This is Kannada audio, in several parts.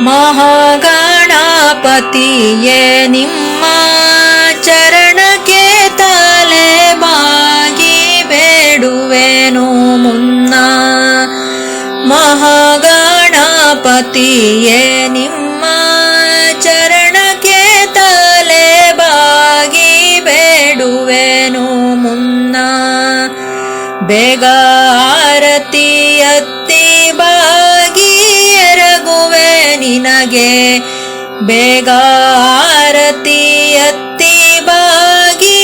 ಮಹಾಗಣಪತಿಯೇ, ನಿಮ್ಮ ಚರಣಕ್ಕೆ ತಲೆ ಬಾಗಿ ಬೇಡುವೆನು ಮುನ್ನ. ಮಹಾಗಣಪತಿಯೇ, ನಿಮ್ಮ ಚರಣಕ್ಕೆ ತಲೆ ಬಾಗಿ ಬೇಡುವೆನು ಮುನ್ನ. ಬೇಗ ಆರತಿ ನಿನಗೆ ಬೇಗ ಆರತಿ ಅತ್ತಿ ಬಾಗಿ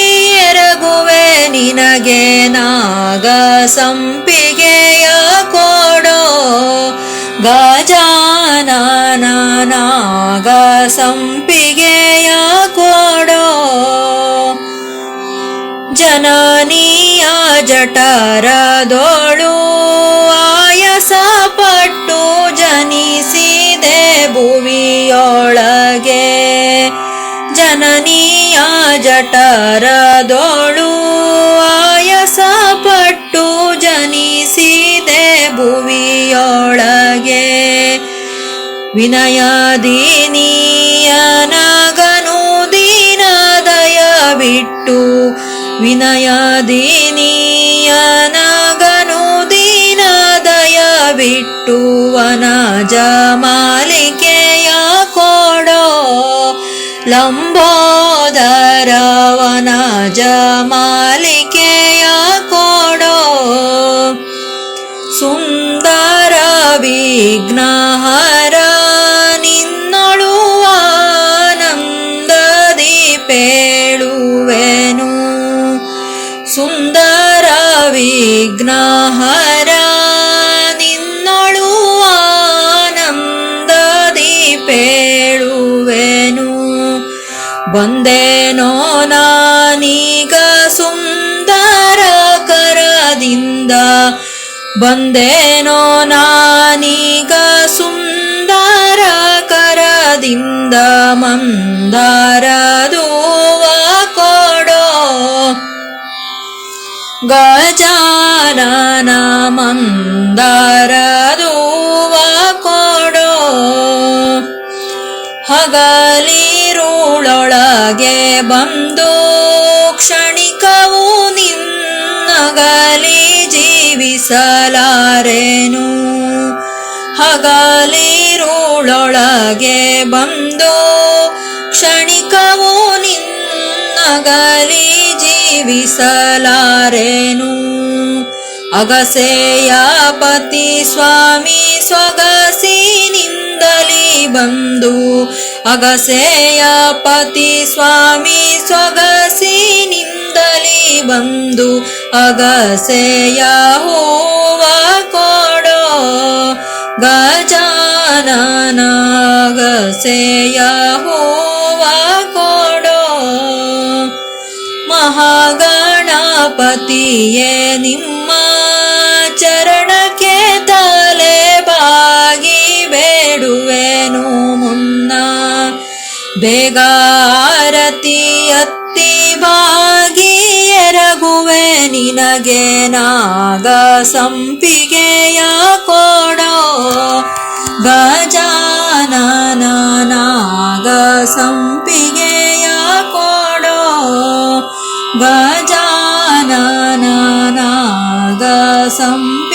ಎರಗುವೆ ನಿನಗೆ ನಾಗ ಸಂಪಿಗೆಯ ಕೊಡೋ ಗಜಾನನ ನಾಗ ಸಂಪಿಗೆಯ ಕೊಡೋ ಜನನೀಯ ಜಠರದೋಳು ಆಯಸ ಪಟ್ಟು ಜನಿಸಿದೆ ಜನನೀಯ ಜಠರದೋಳು ಆಯಸ ಪಟ್ಟು ಜನಿಸಿದೆ ಭುವಿಯೊಳಗೆ. ವಿನಯದಿನಿಯನಗನು ದೀನ ದಯ ಬಿಟ್ಟು ವಿನಯದಿನಿಯನಗನು ದೀನ ದಯ ಬಿಟ್ಟು ವನಜ ಲಂಬೋದರ ವನಜ ಮಾಲಿಕೆಯ ಕೊಡೋ ಸುಂದರ ವಿಘ್ನಹರ ನಿನ್ನೊಳು ಆನಂದದಿ ಪೇಳುವೆನು ಸುಂದರ ವಿಘ್ನಹರ ನಿನ್ನೊಳು ಆನಂದದಿ ಪೇಳುವೆನು ಬಂದೇನೋ ನಾನೀಗ ಸುಂದರ ಕರದಿಂದ. ಬಂದೇನೋ ನಾನೀಗ ಸುಂದರ ಕರದಿಂದ ಮಂದರದುವ ಕೊಡೋ. ಗಜಾನನ ಮಂದರದುವ ಕೊಡೋ. ಹಗಲಿರುಳೊಳಗೆ ಬಂದು ಕ್ಷಣಿಕವು ನಿನ್ನಗಲಿ ಜೀವಿಸಲಾರೆನು. ಹಗಲಿರುಳೊಳಗೆ ಬಂದು ಕ್ಷಣಿಕವು ನಿನ್ನಗಲಿ ಜೀವಿಸಲಾರೆನು. ಅಗಸೆಯ ಪತಿ ಸ್ವಾಮಿ ಸೊಗಸಿನಿಂದಲಿ ಬಂದು ಅಗಸೆಯ ಪತಿ ಸ್ವಾಮಿ ಸೊಗಸಿನಿಂದಲಿ ಬಂದು ಅಗಸೆಯ ಹೂವ ಕೊಡೋ ಗಜಾನನ ಅಗಸೆಯ ಹೂವ ಕೊಡೋ ಮಹಾಗಣಪತಿಯೇ ನಿಮ್ಮ ಬೇಗಾರತಿ ಅತ್ತಿ ಬಾಗಿ ಎರಗುವೆ ನಿನಗೆ ನಾಗ ಸಂಪಿಗೆಯ ಕೊಡೋ ಗಜಾನನ ನಾಗ ಸಂಪಿಗೆಯ ಕೊಡೋ ಗಜಾನನ ನಾಗ ಸಂಪಿಗೆ